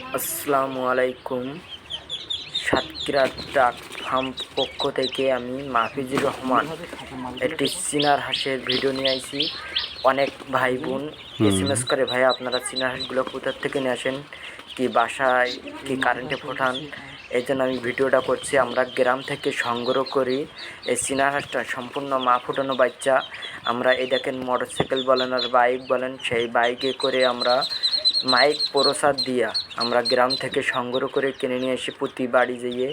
আসসালামু আলাইকুম। সাতক্ষীরা ডাক ফার্ম পক্ষ থেকে আমি মাহফিজুর রহমান। একটি চিনার হাঁসের ভিডিও নিয়ে আইছি। অনেক ভাই বোন এস এম এস করে, ভাই, আপনারা চিনার হাঁসগুলো কোথার থেকে নিয়ে আসেন? কি বাসায়? কি কারেন্টে ফোটান এই জন্য আমি ভিডিওটা করছি। আমরা গ্রাম থেকে সংগ্রহ করি এই চিনার হাঁসটা। সম্পূর্ণ মা ফুটানো বাচ্চা। আমরা এই দেখেন মোটরসাইকেল বলেন আর বাইক বলেন, সেই বাইকে করে আমরা মাইক প্রসাদ দিয়া আমরা গ্রাম থেকে সংগ্রহ করে কিনে নিয়ে এসে প্রতি বাড়ি যেয়ে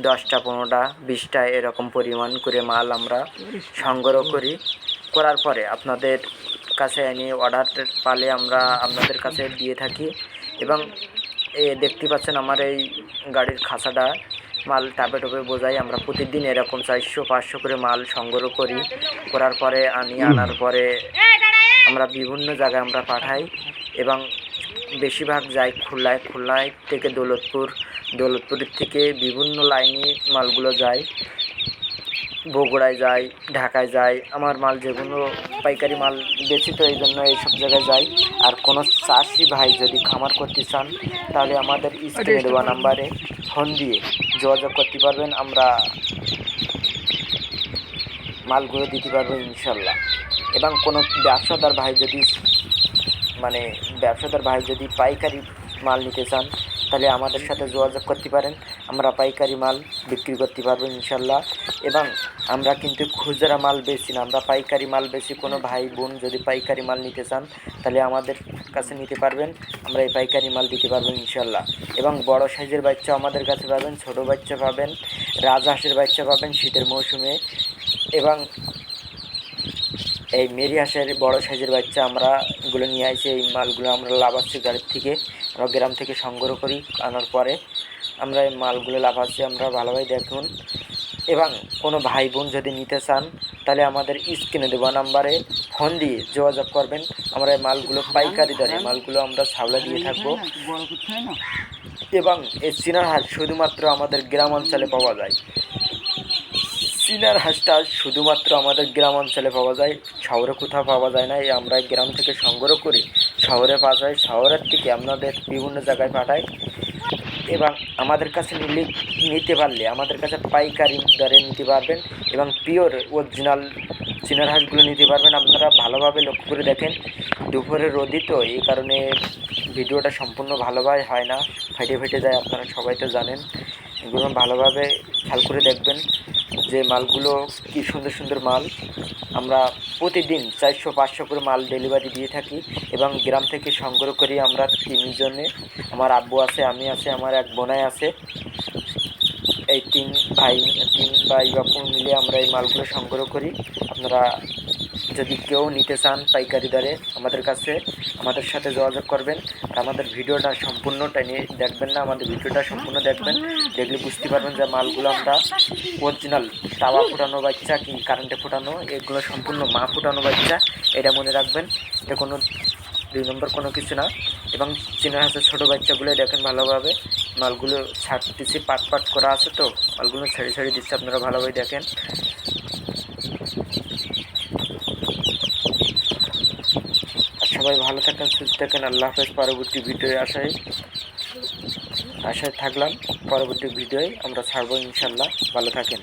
দশটা, পনেরোটা, বিশটা এরকম পরিমাণ করে মাল আমরা সংগ্রহ করি। করার পরে আপনাদের কাছে এনে অর্ডার পালে আমরা আপনাদের কাছে দিয়ে থাকি এবং এ দেখতে পাচ্ছেন আমার এই গাড়ির খাঁচাটা। মাল টাপে টপে বোঝাই আমরা প্রতিদিন এরকম চারশো, পাঁচশো করে মাল সংগ্রহ করি। করার পরে আনি, আনার পরে আমরা বিভিন্ন জায়গায় আমরা পাঠাই এবং বেশিরভাগ যাই খুলনায়। খুলনায় থেকে দৌলতপুর দৌলতপুরের থেকে বিভিন্ন লাইনে মালগুলো যায়। বগুড়ায় যায় ঢাকায় যায়। আমার মাল যেগুলো পাইকারি মাল বেশি তো এই জন্য এইসব জায়গায় যাই। আর কোনো চাষি ভাই যদি খামার করতে চান তাহলে আমাদের স্ক্রিনে দেওয়া নাম্বারে ফোন দিয়ে যোগাযোগ করতে পারবেন। আমরা মালগুলো দিতে পারব ইনশাল্লাহ। এবং কোনো ব্যবসাদার ভাই যদি মানে ব্যবসাদার ভাই যদি পাইকারি মাল নিতে চান, তাহলে আমাদের সাথে যোগাযোগ করতে পারেন। আমরা পাইকারি মাল বিক্রি করতে পারব ইনশাল্লাহ। এবং আমরা কিন্তু খুচরা মাল বেশি না। আমরা পাইকারি মাল বেশি কোনো ভাই বোন যদি পাইকারি মাল নিতে চান, তাহলে আমাদের কাছে নিতে পারবেন। আমরা এই পাইকারি মাল দিতে পারব ইনশাল্লাহ। এবং বড় সাইজের বাচ্চা আমাদের কাছে পাবেন, ছোট বাচ্চা পাবেন, রাজহাঁসের বাচ্চা পাবেন শীতের মৌসুমে। এবং এই মেরি হাঁসের বড় সাইজের বাচ্চা আমরা এগুলো নিয়ে আসি এই মালগুলো আমরা লাভাচ্ছি গাড়ির থেকে। আমরা গ্রাম থেকে সংগ্রহ করি আনার পরে আমরা এই মালগুলো লাভাচ্ছি আমরা ভালোভাবে দেখুন। এবং কোনো ভাই বোন যদি নিতে চান তাহলে আমাদের স্ক্রিনে দেওয়া নাম্বারে ফোন দিয়ে যোগাযোগ করবেন। আমরা এই মালগুলো পাইকারি দরে মালগুলো আমরা ছাওলা দিয়ে থাকব। এবং এই চিনার হাট শুধুমাত্র আমাদের গ্রাম অঞ্চলে পাওয়া যায়। চিনার হাঁসটা শুধুমাত্র আমাদের গ্রাম অঞ্চলে পাওয়া যায়, শহরে কোথাও পাওয়া যায় না। এই আমরা গ্রাম থেকে সংগ্রহ করি, শহরে পাওয়া যায়। শহরের থেকে আপনাদের বিভিন্ন জায়গায় পাঠাই এবং আমাদের কাছে নিলে নিতে পারলে, আমাদের কাছে পাইকারি দরে নিতে পারবেন এবং পিওর অরিজিনাল চিনার হাঁসগুলো নিতে পারবেন। আপনারা ভালোভাবে লক্ষ্য করে দেখেন দুপুরে রোদি তো, এই কারণে ভিডিওটা সম্পূর্ণ ভালোভাবে হয় না। ফেটে ফেটে যায়, আপনারা সবাই তো জানেন। এগুলো ভালোভাবে খেয়াল করে দেখবেন। যে মালগুলো কি সুন্দর সুন্দর মাল, আমরা প্রতিদিন চারশো, পাঁচশো করে মাল ডেলিভারি দিয়ে থাকি এবং গ্রাম থেকে সংগ্রহ করি আমরা তিনজনে। আমার আব্বু আছে, আমি আছে, আমার এক বোনাই আছে। এই তিন ভাই তিন ভাই বাপুর মিলে আমরা এই মালগুলো সংগ্রহ করি। আপনারা যদি কেউ নিতে চান পাইকারি দরে, আমাদের কাছে আমাদের সাথে যোগাযোগ করবেন। আর আমাদের ভিডিওটা সম্পূর্ণটা নিয়ে দেখবেন না, আমাদের ভিডিওটা সম্পূর্ণ দেখবেন। দেখলে বুঝতে পারবেন যে মালগুলো আমরা অরিজিনাল তাওয়া ফোটানো বাচ্চা কি কারেন্টে ফোটানো, এগুলো সম্পূর্ণ মা ফোটানো বাচ্চা, এটা মনে রাখবেন। এটা কোনো দুই নম্বর কোনো কিছু না। এবং চিনার হাঁসের ছোটো বাচ্চাগুলো দেখেন ভালোভাবে। মালগুলো ছাড়তেছি, পাট পাট করা আছে তো, মালগুলো ছেড়ে ছেড়ে দিচ্ছে, আপনারা ভালোভাবে দেখেন। সবাই ভালো থাকেন, সুস্থ থাকেন, আল্লাহ হাফেজ। পরবর্তী ভিডিওয়ে আসায় আশায় থাকলাম। পরবর্তী ভিডিওয়ে আমরা ছাড়বো ইনশাল্লাহ ভালো থাকেন।